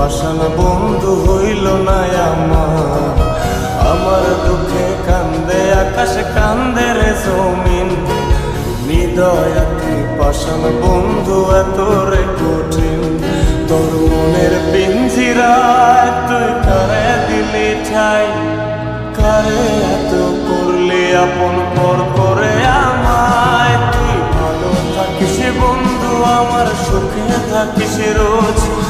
পাষাণ বন্ধু হইল না আমার। আমার দুঃখে কান্দে, আকাশ কান্দে রে জমিন। হৃদয়া তুই পাষাণ বন্ধু এত রে কঠিন। তোর মনের পিঞ্জিরায় তুই কারে দিলি ঠাই? কারে এত করলি আপন পর করে আমায়? তুই ভালো থাকিস বন্ধু, আমার সুখে থাকিস রোজ।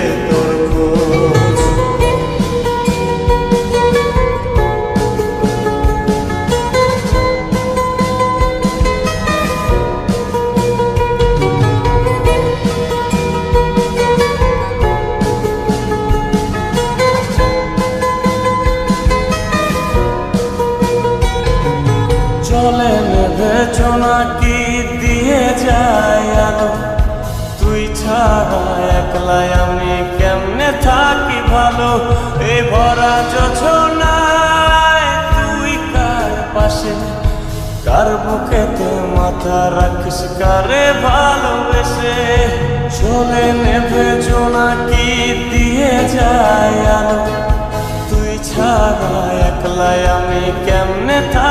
নেবে কি দিয়ে যায় আলো। তুই ছাড়া একলাই আমি কেমনে থাকি ভালো? এই ভরা যোছনায় তুই কার পাশে? কার বুকেতে মাথা রাখিস, কারে ভালোবেসে? চলে নেবে কি দিয়ে যায় আলো। তুই ছাড়া একলাই আমি কেমনে থাকি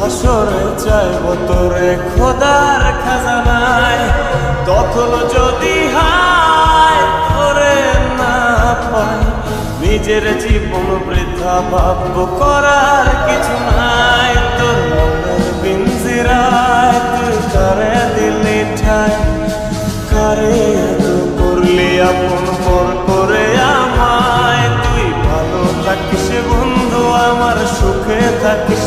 হাসর চাইব তোরে, খোদার খাজানায়। তখন যদি হায় তোরে না পাই নিজের জীবন বৃদ্ধা ভাব করার কিছু নাই। তোর মনের তুই করে দিলি ঠাই? করে করলি আপন পর করে আমায়? তুই ভালো থাকিস বন্ধু, আমার সুখে থাকিস